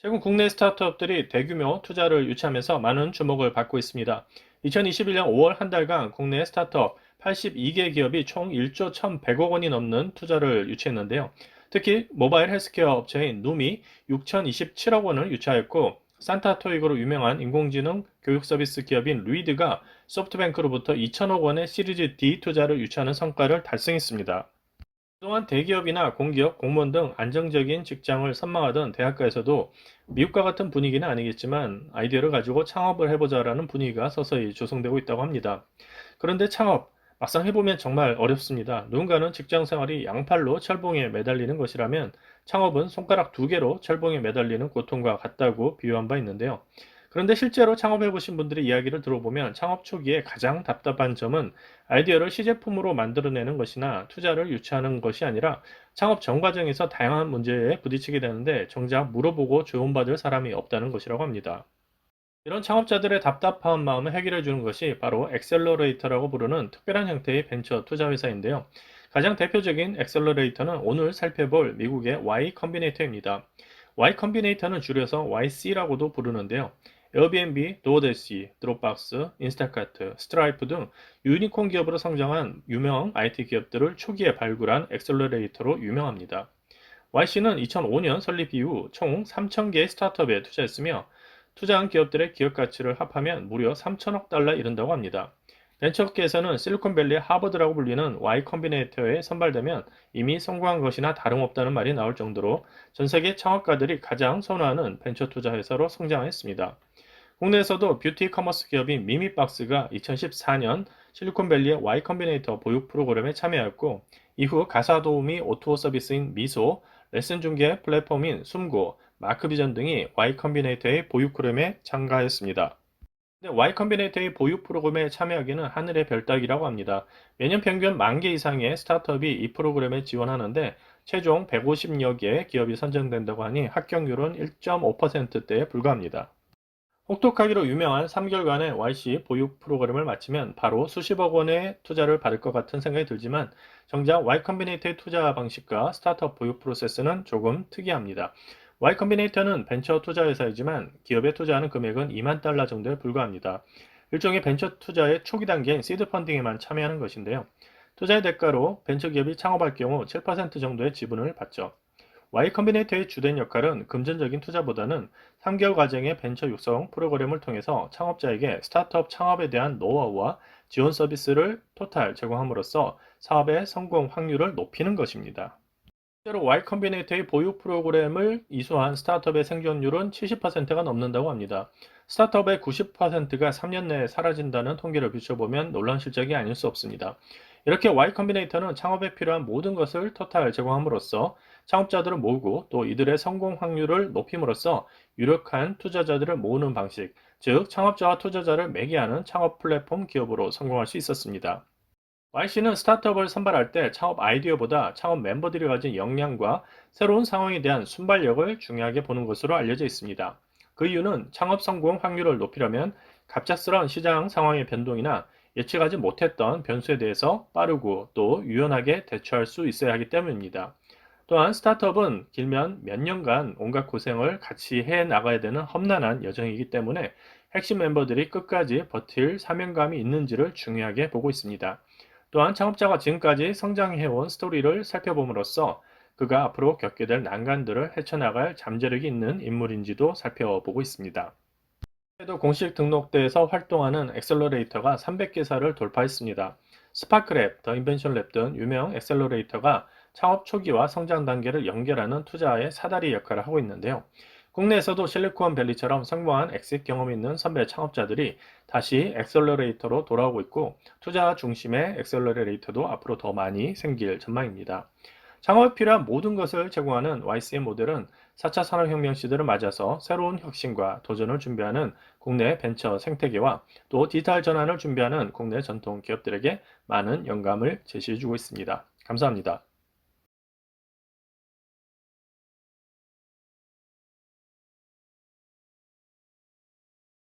최근 국내 스타트업들이 대규모 투자를 유치하면서 많은 주목을 받고 있습니다. 2021년 5월 한 달간 국내 스타트업 82개 기업이 총 1조 1,100억 원이 넘는 투자를 유치했는데요. 특히 모바일 헬스케어 업체인 누미 6,027억 원을 유치하였고 산타토익으로 유명한 인공지능 교육 서비스 기업인 루이드가 소프트뱅크로부터 2천억 원의 시리즈 D 투자를 유치하는 성과를 달성했습니다. 그동안 대기업이나 공기업, 공무원 등 안정적인 직장을 선망하던 대학가에서도 미국과 같은 분위기는 아니겠지만 아이디어를 가지고 창업을 해보자라는 분위기가 서서히 조성되고 있다고 합니다. 그런데 창업, 막상 해보면 정말 어렵습니다. 누군가는 직장 생활이 양팔로 철봉에 매달리는 것이라면 창업은 손가락 두 개로 철봉에 매달리는 고통과 같다고 비유한 바 있는데요. 그런데 실제로 창업해 보신 분들의 이야기를 들어보면 창업 초기에 가장 답답한 점은 아이디어를 시제품으로 만들어내는 것이나 투자를 유치하는 것이 아니라 창업 전 과정에서 다양한 문제에 부딪히게 되는데 정작 물어보고 조언받을 사람이 없다는 것이라고 합니다. 이런 창업자들의 답답한 마음을 해결해 주는 것이 바로 엑셀러레이터라고 부르는 특별한 형태의 벤처 투자 회사인데요. 가장 대표적인 엑셀러레이터는 오늘 살펴볼 미국의 Y 컴비네이터입니다. Y 컴비네이터는 줄여서 YC라고도 부르는데요. 에어비앤비, 도어데시, 드롭박스, 인스타카트, 스트라이프 등 유니콘 기업으로 성장한 유명 IT 기업들을 초기에 발굴한 엑셀러레이터로 유명합니다. YC는 2005년 설립 이후 총 3,000개의 스타트업에 투자했으며 투자한 기업들의 기업 가치를 합하면 무려 3천억 달러에 이른다고 합니다. 벤처업계에서는 실리콘밸리의 하버드라고 불리는 Y 컴비네이터에 선발되면 이미 성공한 것이나 다름없다는 말이 나올 정도로 전 세계 창업가들이 가장 선호하는 벤처 투자 회사로 성장했습니다. 국내에서도 뷰티 커머스 기업인 미미박스가 2014년 실리콘밸리의 Y 컴비네이터 보육 프로그램에 참여하였고 이후 가사 도우미 오토 서비스인 미소, 레슨 중개 플랫폼인 숨고, 마크비전 등이 Y 컴비네이터의 보육 프로그램에 참가했습니다. 근데 Y 컴비네이터의 보육 프로그램에 참여하기는 하늘의 별 따기라고 합니다. 매년 평균 만 개 이상의 스타트업이 이 프로그램에 지원하는데 최종 150여 개의 기업이 선정된다고 하니 합격률은 1.5%대에 불과합니다. 혹독하기로 유명한 3개월간의 YC 보육 프로그램을 마치면 바로 수십억 원의 투자를 받을 것 같은 생각이 들지만 정작 Y 컴비네이터의 투자 방식과 스타트업 보육 프로세스는 조금 특이합니다. Y 컴비네이터는 벤처 투자 회사이지만 기업에 투자하는 금액은 2만 달러 정도에 불과합니다. 일종의 벤처 투자의 초기 단계인 시드 펀딩에만 참여하는 것인데요. 투자의 대가로 벤처 기업이 창업할 경우 7% 정도의 지분을 받죠. Y 컴비네이터의 주된 역할은 금전적인 투자보다는 3개월 과정의 벤처 육성 프로그램을 통해서 창업자에게 스타트업 창업에 대한 노하우와 지원 서비스를 토탈 제공함으로써 사업의 성공 확률을 높이는 것입니다. 실제로 Y 컴비네이터의 보육 프로그램을 이수한 스타트업의 생존율은 70%가 넘는다고 합니다. 스타트업의 90%가 3년 내에 사라진다는 통계를 비춰보면 놀라운 실적이 아닐 수 없습니다. 이렇게 Y 컴비네이터는 창업에 필요한 모든 것을 토탈 제공함으로써 창업자들을 모으고 또 이들의 성공 확률을 높임으로써 유력한 투자자들을 모으는 방식, 즉 창업자와 투자자를 매개하는 창업 플랫폼 기업으로 성공할 수 있었습니다. YC는 스타트업을 선발할 때 창업 아이디어보다 창업 멤버들이 가진 역량과 새로운 상황에 대한 순발력을 중요하게 보는 것으로 알려져 있습니다. 그 이유는 창업 성공 확률을 높이려면 갑작스러운 시장 상황의 변동이나 예측하지 못했던 변수에 대해서 빠르고 또 유연하게 대처할 수 있어야 하기 때문입니다. 또한 스타트업은 길면 몇 년간 온갖 고생을 같이 해 나가야 되는 험난한 여정이기 때문에 핵심 멤버들이 끝까지 버틸 사명감이 있는지를 중요하게 보고 있습니다. 또한 창업자가 지금까지 성장해온 스토리를 살펴봄으로써 그가 앞으로 겪게 될 난관들을 헤쳐나갈 잠재력이 있는 인물인지도 살펴보고 있습니다. 또 공식 등록대에서 활동하는 엑셀러레이터가 300개사를 돌파했습니다. 스파크랩, 더 인벤션 랩 등 유명 엑셀러레이터가 창업 초기와 성장 단계를 연결하는 투자의 사다리 역할을 하고 있는데요. 국내에서도 실리콘밸리처럼 성공한 엑식 경험이 있는 선배 창업자들이 다시 엑셀러레이터로 돌아오고 있고 투자 중심의 엑셀러레이터도 앞으로 더 많이 생길 전망입니다. 창업에 필요한 모든 것을 제공하는 YCM 모델은 4차 산업혁명 시대를 맞아서 새로운 혁신과 도전을 준비하는 국내 벤처 생태계와 또 디지털 전환을 준비하는 국내 전통 기업들에게 많은 영감을 제시해주고 있습니다. 감사합니다.